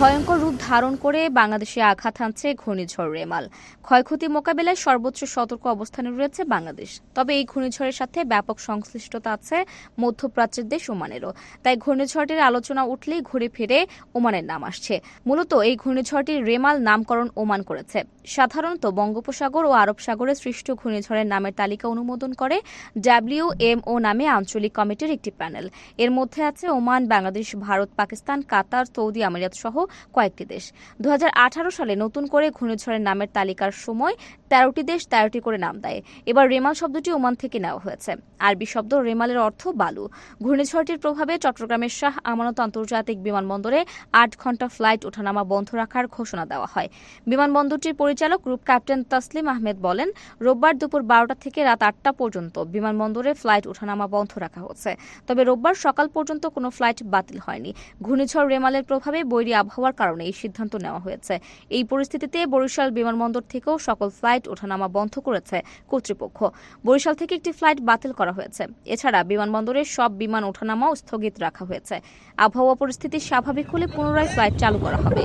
ভয়ঙ্কর রূপ ধারণ করে বাংলাদেশে আঘাত হানছে ঘূর্ণিঝড় রেমাল। ক্ষয়ক্ষতি মোকাবেলায় সর্বোচ্চ সতর্ক অবস্থানে রয়েছে বাংলাদেশ। তবে এই ঘূর্ণিঝড়ের সাথে ব্যাপক সংশ্লিষ্টতা আছে মধ্যপ্রাচ্যের দেশ ওমানেরও। তাই ঘূর্ণিঝড়টির আলোচনা উঠলেই ঘুরে ফিরে ওমানের নাম আসছে। মূলত এই ঘূর্ণিঝড়টির রেমাল নামকরণ ওমান করেছে। সাধারণত বঙ্গোপসাগর ও আরব সাগরে সৃষ্ট ঘূর্ণিঝড়ের নামের তালিকা অনুমোদন করে ডাব্লিউ এম ও নামে আঞ্চলিক কমিটির একটি প্যানেল। এর মধ্যে আছে Oman, Bangladesh, Bharat, Pakistan, Qatar, Saudi আমিরাত সহ কয়েকটি দেশ। দু হাজার আঠারো সালে নতুন করে ঘূর্ণিঝড়ের নামের তালিকার সময় তেরোটি দেশ তেরোটি করে নাম দেয়। এবার রেমাল শব্দটি ওমান থেকে নেওয়া হয়েছে। আরবি শব্দ রেমালের অর্থ বালু। ঘূর্ণিঝড়টির প্রভাবে চট্টগ্রামের শাহ আমানত আন্তর্জাতিক বিমানবন্দরে আট ঘণ্টা ফ্লাইট ওঠানামা বন্ধ রাখার ঘোষণা দেওয়া হয়। বিমানবন্দরটির পরিচালক গ্রুপ ক্যাপ্টেন তাসলিম আহমেদ বলেন, রোববার দুপুর বারোটা থেকে রাত আটটা পর্যন্ত বিমানবন্দরে ফ্লাইট ওঠানামা বন্ধ রাখা হচ্ছে তবে রোববার সকাল পর্যন্ত কোনো ফ্লাইট বাতিল হয়নি। ঘূর্ণিঝড় রেমালের প্রভাবে বৈরী আবহাওয়ার কারণে এই সিদ্ধান্ত নেওয়া হয়েছে। এই পরিস্থিতিতে বরিশাল বিমানবন্দর থেকেও সকল ফ্লাইট ওঠানামা বন্ধ করেছে কর্তৃপক্ষ। বরিশাল থেকে একটি ফ্লাইট বাতিল করা হয়েছে। এছাড়া বিমানবন্দরের সব বিমান ওঠানামাও স্থগিত রাখা হয়েছে। আবহাওয়া পরিস্থিতি স্বাভাবিক হলে পুনরায় ফ্লাইট চালু করা হবে।